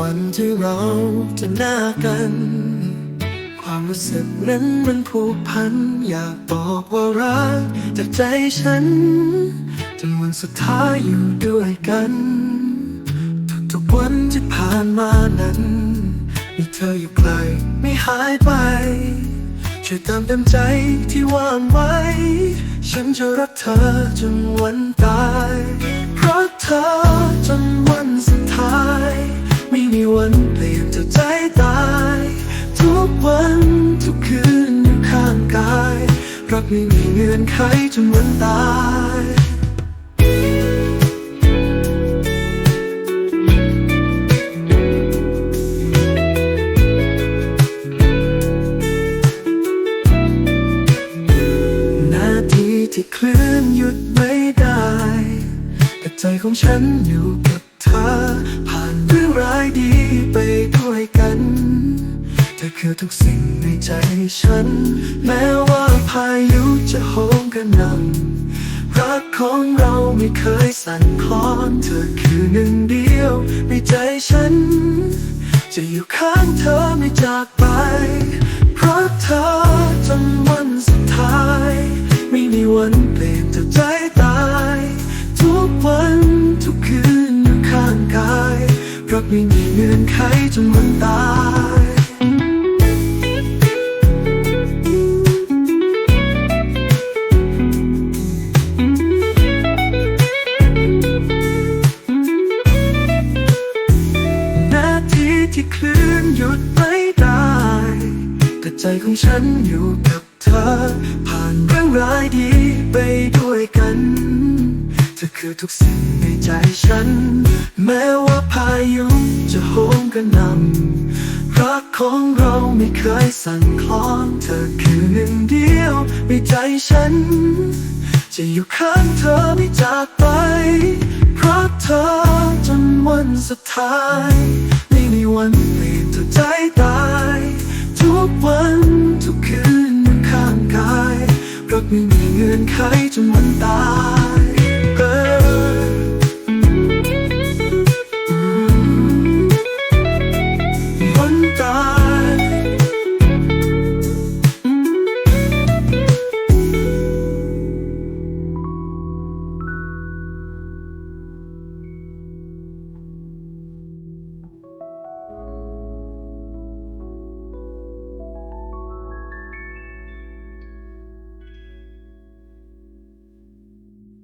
วันที่เราจะหน้ากัน ความรู้สึกนั้นมันผูกพัน อยากบอกว่ารักจากใจฉันจนวันสุดท้ายอยู่ด้วยกัน ทุกๆวันที่ผ่านมานั้นมีเธออยู่ไกลไม่หายไปช่วยเติมเต็มใจที่ว่างไว้ ฉันจะรักเธอจนวันตายเพราะเธอจนันทุกคืนอยู่ข้างกาย รักไม่มีเงื่อนไขจนวันตายนาทีที่คลื่อนหยุดไม่ได้ แต่ใจของฉันอยู่กับเธอ ผ่านเรื่องร้ายดีไปด้วยกัน คือทุกสิ่งในใจฉัน แม้ว่าพายุจะโหมกระหน่ำรักของเราไม่เคยสั่นคลอนเธอคือหนึ่งเดียวในใจฉัน จะอยู่ข้างเธอไม่จากไป เพราะเธอจนวันสุดท้าย ไม่มีวันเปลี่ยนจากใจตาย ทุกวันทุกคืนอยู่ข้างกายเพรักไม่มีเงื่อนไขจนวันตาย ใจของฉันอยู่กับเธอ ผ่านเรื่องร้ายดีไปด้วยกัน เธอคือทุกสิ่งในใจฉัน แม้ว่าพายุจะโหมกระหน่ำรักของเราไม่เคยสั่นคลอน เธอคือหนึ่งเดียวในใจฉัน จะอยู่ข้างเธอไม่จากไปเพราะเธอจนวันสุดท้ายไม่มีวัน ไม่มีเงื่อนไขจนวันตาย